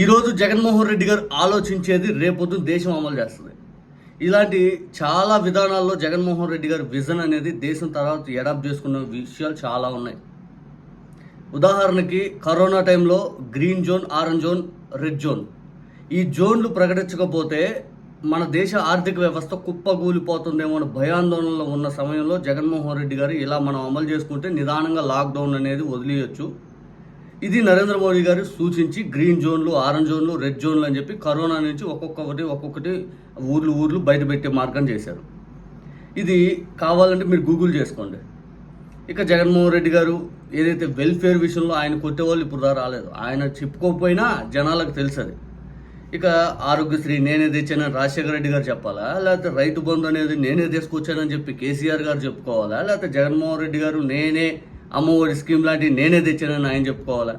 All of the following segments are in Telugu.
ఈరోజు జగన్మోహన్ రెడ్డి గారు ఆలోచించేది రేపొద్దు దేశం అమలు చేస్తుంది. ఇలాంటి చాలా విధానాల్లో జగన్మోహన్ రెడ్డి గారి విజన్ అనేది దేశం తర్వాత ఎడాప్ట్ చేసుకున్న విషయాలు చాలా ఉన్నాయి. ఉదాహరణకి కరోనా టైంలో green zone orange zone red zone. ఈ జోన్లు ప్రకటించకపోతే మన దేశ ఆర్థిక వ్యవస్థ కుప్పగూలిపోతుందేమో అని భయాందోళనలో ఉన్న సమయంలో జగన్మోహన్ రెడ్డి గారు ఇలా మనం అమలు చేసుకుంటే నిదానంగా లాక్డౌన్ అనేది వదిలేయచ్చు. ఇది నరేంద్ర మోడీ గారు సూచించి గ్రీన్ జోన్లు ఆరెంజ్ జోన్లు రెడ్ జోన్లు అని చెప్పి కరోనా నుంచి ఒక్కొక్కటి ఒక్కొక్కటి ఊర్లు ఊర్లు బయట పెట్టే మార్గం చేశారు. ఇది కావాలంటే మీరు గూగుల్ చేసుకోండి. ఇక జగన్మోహన్ రెడ్డి గారు ఏదైతే వెల్ఫేర్ విషయంలో ఆయన కొట్టేవాళ్ళు ఇప్పుడు దా రాలేదు. ఆయన చెప్పుకోకపోయినా జనాలకు తెలుసది. ఇక ఆరోగ్యశ్రీ నేనే తెచ్చానని రాజశేఖర రెడ్డి గారు చెప్పాలా? లేకపోతే రైతు బంధు అనేది నేనే తీసుకొచ్చానని చెప్పి కేసీఆర్ గారు చెప్పుకోవాలా? లేకపోతే జగన్మోహన్ రెడ్డి గారు నేనే అమ్మఒడి స్కీమ్ లాంటివి నేనే తెచ్చానని ఆయన చెప్పుకోవాలా?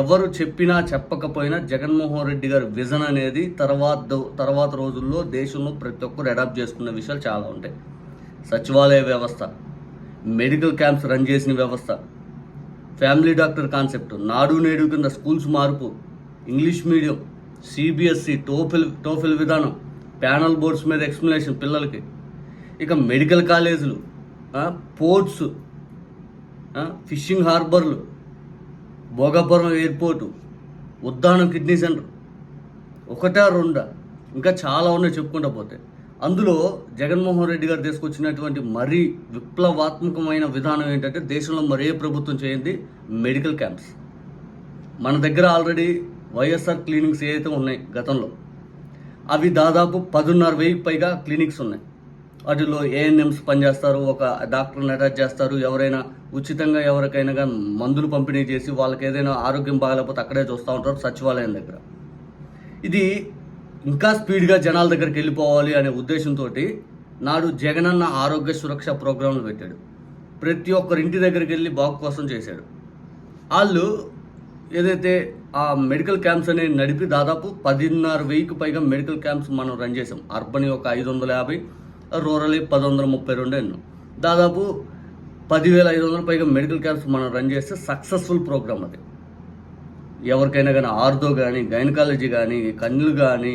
ఎవరు చెప్పినా చెప్పకపోయినా జగన్మోహన్ రెడ్డి గారి విజన్ అనేది తర్వాత తర్వాత రోజుల్లో దేశంలో ప్రతి ఒక్కరు అడాప్ట్ చేసుకున్న విషయాలు చాలా ఉంటాయి. సచివాలయ వ్యవస్థ మెడికల్ క్యాంప్స్ రన్ చేసిన వ్యవస్థ ఫ్యామిలీ డాక్టర్ కాన్సెప్ట్ నాడు నేడు కింద స్కూల్స్ మార్పు English medium CBSE TOEFL TOEFL విధానం ప్యానల్ బోర్డ్స్ మీద ఎక్స్ప్లెనేషన్ పిల్లలకి. ఇక మెడికల్ కాలేజీలు పోర్ట్స్ ఫిషింగ్ హార్బర్లు Bhogapuram airport Uddanam kidney centre. ఒకటా రెండా? ఇంకా చాలా ఉన్నాయి చెప్పుకుంటా పోతే. అందులో జగన్మోహన్ రెడ్డి గారు తీసుకొచ్చినటువంటి మరీ విప్లవాత్మకమైన విధానం ఏంటంటే దేశంలో మరే ప్రభుత్వం చేయండి మెడికల్ క్యాంప్స్. మన దగ్గర ఆల్రెడీ వైఎస్ఆర్ క్లినిక్స్ ఏవైతే ఉన్నాయి గతంలో అవి దాదాపు పదున్నర వెయ్యికి పైగా క్లినిక్స్ ఉన్నాయి. వాటిలో ఏఎన్ఎంస్ పనిచేస్తారు ఒక డాక్టర్ని అటాచ్ చేస్తారు ఎవరైనా ఉచితంగా ఎవరికైనా మందులు పంపిణీ చేసి వాళ్ళకి ఏదైనా ఆరోగ్యం బాగాలేకపోతే అక్కడే చూస్తూ ఉంటారు సచివాలయం దగ్గర. ఇది ఇంకా స్పీడ్గా జనాల దగ్గరికి వెళ్ళిపోవాలి అనే ఉద్దేశంతో నాడు జగనన్న ఆరోగ్య సురక్ష ప్రోగ్రాంలు పెట్టాడు. ప్రతి ఒక్కరి ఇంటి దగ్గరికి వెళ్ళి బాగు కోసం చేశాడు. వాళ్ళు ఏదైతే ఆ మెడికల్ క్యాంప్స్ అనేవి నడిపి దాదాపు పదిన్నర వెయ్యికి పైగా మెడికల్ క్యాంప్స్ మనం రన్ చేసాం అర్బన్ ఒక ఐదు వందల యాభై రూరల్ పది వందల ముప్పై రెండు ఎన్నో. దాదాపు పదివేల ఐదు వందల పైగా మెడికల్ క్యాంప్స్ మనం రన్ చేస్తే సక్సెస్ఫుల్ ప్రోగ్రామ్ అది. ఎవరికైనా కానీ ఆర్థో కానీ గైనకాలజీ కానీ కన్నులు కానీ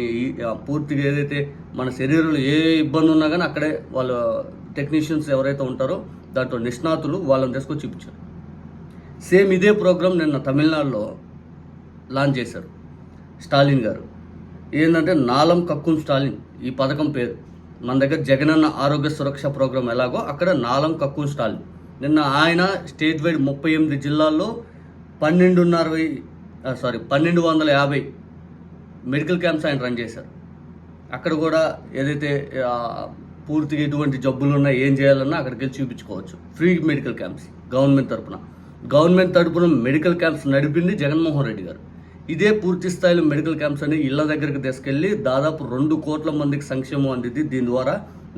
పూర్తిగా ఏదైతే మన శరీరంలో ఏ ఇబ్బంది ఉన్నా కానీ అక్కడే వాళ్ళ టెక్నీషియన్స్ ఎవరైతే ఉంటారో దాంట్లో నిష్ణాతులు వాళ్ళని తీసుకొచ్చి చూపించారు సేమ్ ఇదే ప్రోగ్రామ్ నిన్న తమిళనాడులో లాంచ్ చేశారు స్టాలిన్ గారు. ఏంటంటే నాలం కక్కుం స్టాలిన్ ఈ పథకం పేరు. మన దగ్గర జగనన్న ఆరోగ్య సురక్ష ప్రోగ్రాం ఎలాగో అక్కడ నాలం కక్కు స్టాల్. నిన్న ఆయన స్టేట్ వైడ్ ముప్పై ఎనిమిది జిల్లాల్లో పన్నెండున్నర సారీ పన్నెండు వందల యాభై మెడికల్ క్యాంప్స్ ఆయన రన్ చేశారు. అక్కడ కూడా ఏదైతే పూర్తిగా ఎటువంటి జబ్బులు ఉన్నా ఏం చేయాలన్నా అక్కడికి వెళ్ళి చూపించుకోవచ్చు. ఫ్రీ మెడికల్ క్యాంప్స్ గవర్నమెంట్ తరపున. గవర్నమెంట్ తరపున మెడికల్ క్యాంప్స్ నడిపింది జగన్మోహన్ రెడ్డి గారు. ఇదే పూర్తి స్థాయిలో మెడికల్ క్యాంప్స్ అని ఇళ్ళ దగ్గరికి తీసుకెళ్ళి దాదాపు రెండు కోట్ల మందికి సంక్షేమం అందింది దీని ద్వారా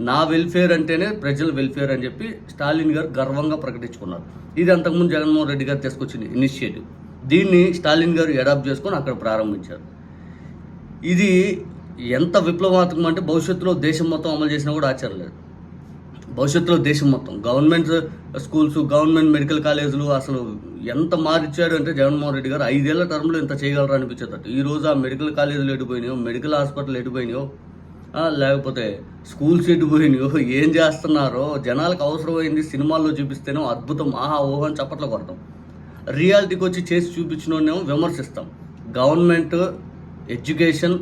నా వెల్ఫేర్ అంటేనే ప్రజల వెల్ఫేర్ అని చెప్పి స్టాలిన్ గారు గర్వంగా ప్రకటించుకున్నారు. ఇది అంతకుముందు జగన్మోహన్ రెడ్డి గారు తీసుకొచ్చిన ఇనిషియేటివ్. దీన్ని స్టాలిన్ గారు అడాప్ట్ చేసుకొని అక్కడ ప్రారంభించారు. ఇది ఎంత విప్లవాత్మకం అంటే భవిష్యత్తులో దేశం మొత్తం అమలు చేసినా కూడా ఆశ్చర్యం లేదు. భవిష్యత్తులో దేశం మొత్తం గవర్నమెంట్ స్కూల్స్ గవర్నమెంట్ మెడికల్ కాలేజీలు అసలు ఎంత మారిచ్చాడు అంటే జగన్మోహన్ రెడ్డి గారు ఐదేళ్ళ టర్మ్లో ఇంత చేయగలరా అనిపించేటట్టు. ఈ రోజు ఆ మెడికల్ కాలేజీలు ఎడిపోయినాయో మెడికల్ హాస్పిటల్ ఎడిపోయినాయో లేకపోతే స్కూల్స్ ఎడిపోయినాయో ఏం చేస్తున్నారో జనాలకు అవసరమైంది సినిమాల్లో చూపిస్తేనో అద్భుతం ఆహా ఓహో అని చప్పట్లు కొడతాం. రియాలిటీకి వచ్చి చేసి చూపించినోనేమో విమర్శిస్తాం. Government education